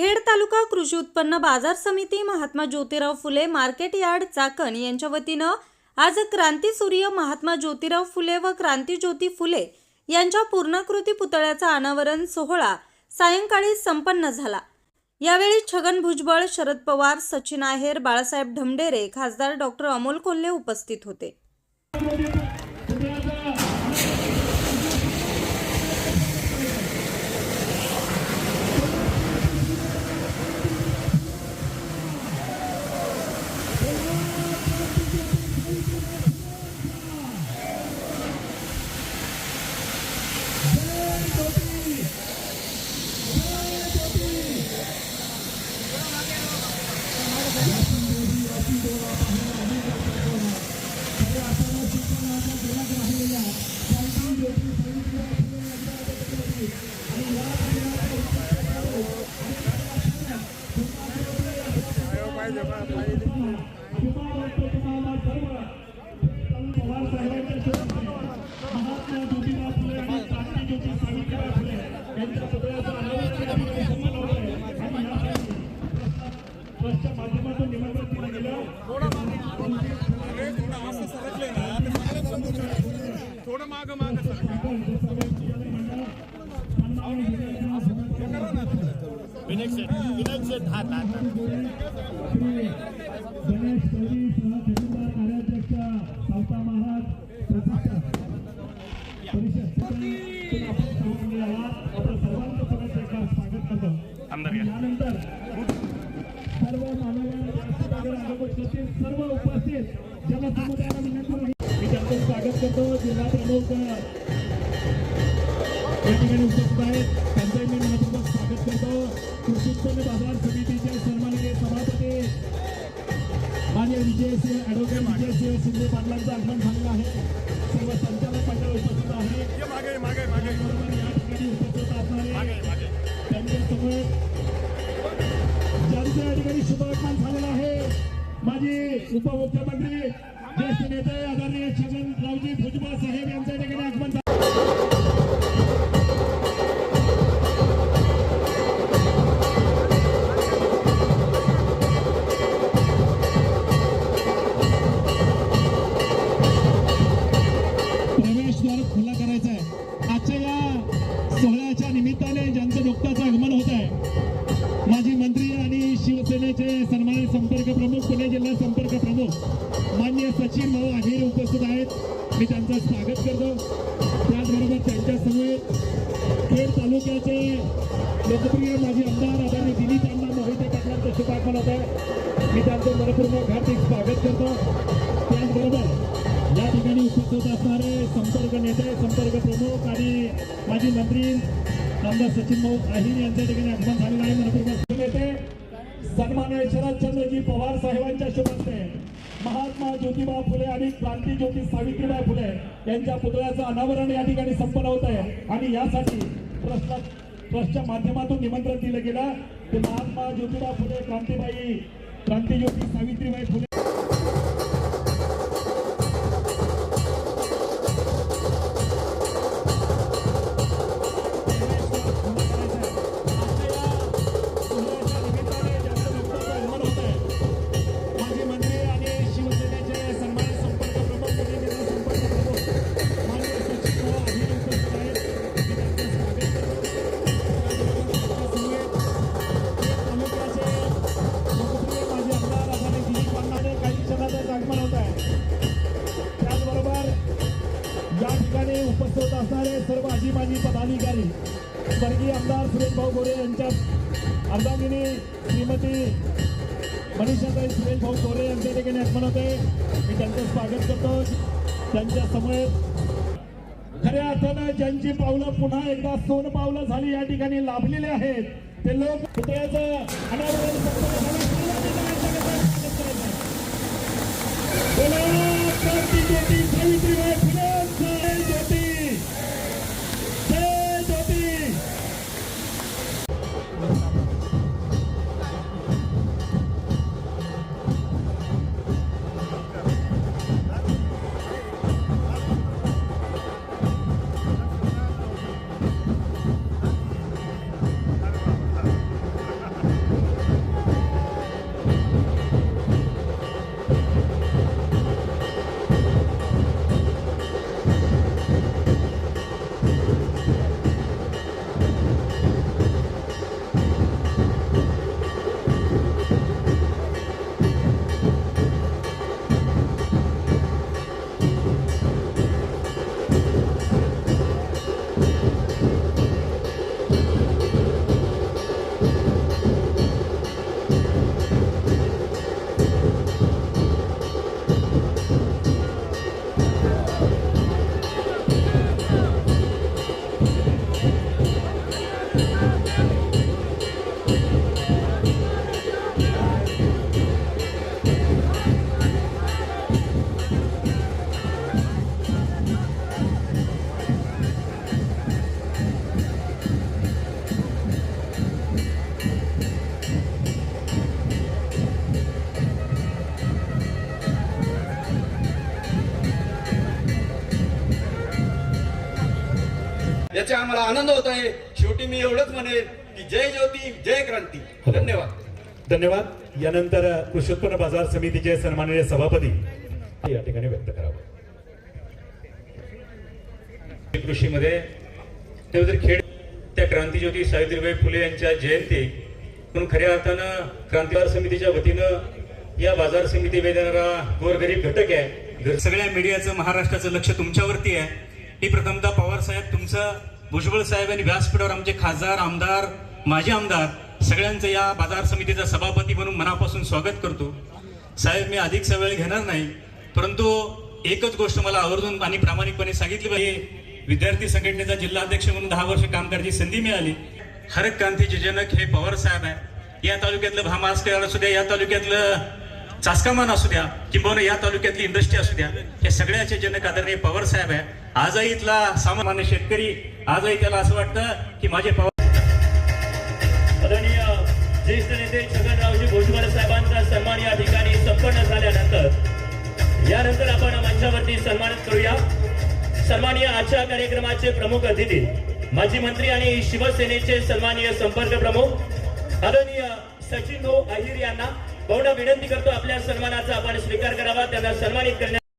खेड तालुका कृषी उत्पन्न बाजार समिती महात्मा ज्योतिराव फुले मार्केट यार्ड चाकण यांच्या वतीनं आज क्रांतीसूर्य महात्मा ज्योतिराव फुले व क्रांती ज्योती फुले यांच्या पूर्णाकृती पुतळ्याचा अनावरण सोहळा सायंकाळी संपन्न झाला. यावेळी छगन भुजबळ शरद पवार सचिन आहेर बाळासाहेब ढमडेरे खासदार डॉक्टर अमोल कोल्हे उपस्थित होते. थोडं माग माग सर. विनायक शेठ विनायक शेठ हात हात गणेश गौरी सह खजिनदार कार्याध्यक्ष सावता महाराज प्रतिष्ठान परिषद पण आपण सर्वांनी आहात आपलं सर्वांचं परत एकदा स्वागत करतो आमदार घ्या. त्यानंतर सर्व मानव आरोग्य सर्व उपस्थित जनसमुदायाला विनंती मी त्यांचं स्वागत करतो जिल्हा प्रमुख या ठिकाणी उत्पन्न बाजार समितीचे सन्माननीय सभापती मान्य विजयसिंह ॲडव्होकेट विजयसिंह शिंदे पाटलांचं आगमन झालेलं आहे. सर्व संचालक मंडळ उपस्थित आहे ये मागे मागे मागे. बरोबर या ठिकाणी उपस्थित असणारे त्यांच्यासमोर ज्यांचं या ठिकाणी शुभागमन झालेलं आहे माजी उपमुख्यमंत्री ज्येष्ठ नेते आदरणीय छगनरावजी भुजबळ साहेब यांचं या ठिकाणी आगमन शिवसेनेचे सन्मानित संपर्क प्रमुख पुणे जिल्हा संपर्क प्रमुख मान्य सचिन भाऊ आघेर उपस्थित आहेत. मी त्यांचं स्वागत करतो. त्याचबरोबर त्यांच्यासमोर खेड तालुक्याचे लोकप्रिय माजी आमदार आदरणीय दिलीप अण्णा मोहिते पाटलांचं शुभागमन होत आहे. मी त्यांचं मनपूर्वक हार्दिक स्वागत करतो. त्याचबरोबर या ठिकाणी उपस्थित असणारे संपर्क नेते संपर्क प्रमुख आणि माजी मंत्री आमदार सचिन भाऊ आहिर यांच्या ठिकाणी आगमन झालेलं आहे. मनपूर्वक नेते सन्मान्य शरदचंद्रजी पवार साहेबांच्या शुभस्ते. महात्मा ज्योतिबा फुले आणि क्रांती ज्योती सावित्रीबाई फुले यांच्या पुतळ्याचं अनावरण या ठिकाणी संपन्न होत आहे. आणि यासाठी ट्रस्ट ट्रस्टच्या माध्यमातून निमंत्रण दिलं गेलं. ते महात्मा ज्योतिबा फुले क्रांतीबाई क्रांती ज्योती सावित्रीबाई फुले स्वर्गीय आमदार सुरेश भाऊ गोरे यांच्या अर्धांगिनी श्रीमती मनीषाताई सुरेश भाऊ गोरे यांच्या ठिकाणी आगमन होते. मी त्यांचं स्वागत करतो. त्यांच्यासमोर खऱ्या अर्थानं ज्यांची पावलं पुन्हा एकदा सोन पावलं झाली या ठिकाणी लाभलेले आहेत. ते लोक पुतळ्याचं अनावरण याचा आम्हाला आनंद होत आहे. शेवटी मी एवढंच म्हणेन की जय ज्योती जय क्रांती. धन्यवाद. धन्यवाद. यानंतर कृषी उत्पन्न बाजार समितीचे सन्माननीय सभापती या ठिकाणी व्यक्त करावं. कृषीमध्ये त्याबद्दल खेड त्या क्रांतीज्योती सावित्रीबाई फुले यांच्या जयंती म्हणून खऱ्या अर्थानं क्रांतिकार समितीच्या वतीनं या बाजार समिती वेदणारा गोरगरीब घटक आहे. सगळ्या मीडियाचं महाराष्ट्राचं लक्ष तुमच्यावरती आहे. मी प्रथमतः पवार साहेब तुमचं भुजबळ साहेब आणि व्यासपीठावर आमचे खासदार आमदार माजी आमदार सगळ्यांचं या बाजार समितीचा सभापती म्हणून मनापासून स्वागत करतो. साहेब मी अधिकचा वेळ घेणार नाही परंतु एकच गोष्ट मला आवर्जून आणि प्रामाणिकपणे सांगितली पाहिजे. विद्यार्थी संघटनेचा जिल्हा अध्यक्ष म्हणून दहा वर्ष काम करण्याची संधी मिळाली. हरक क्रांतीचे जनक हे पवार साहेब आहे. या तालुक्यातलं भामास्कर असू द्या या तालुक्यातलं चास्कामान असू द्या किंबहुना या तालुक्यातली इंडस्ट्री असू द्या या सगळ्याचे जनक आदरणीय पवार साहेब आहे आजही इथला सामान्य शेतकरी आजही त्याला असं वाटतं की माझे पवार आदरणीय ज्येष्ठ नेते छगनरावजी भुजबळ साहेबांचा सन्मान या ठिकाणी संपन्न झाल्यानंतर यानंतर आपण मंचावरती सन्मानित करूया. सन्मानीय आजच्या कार्यक्रमाचे प्रमुख अतिथी माजी मंत्री आणि शिवसेनेचे सन्मानीय संपर्क प्रमुख आदरणीय सचिन भाऊ अहिर यांना बहुणा विनंती करतो आपल्या सन्मानाचा आपण स्वीकार करावा त्यांना सन्मानित करण्यात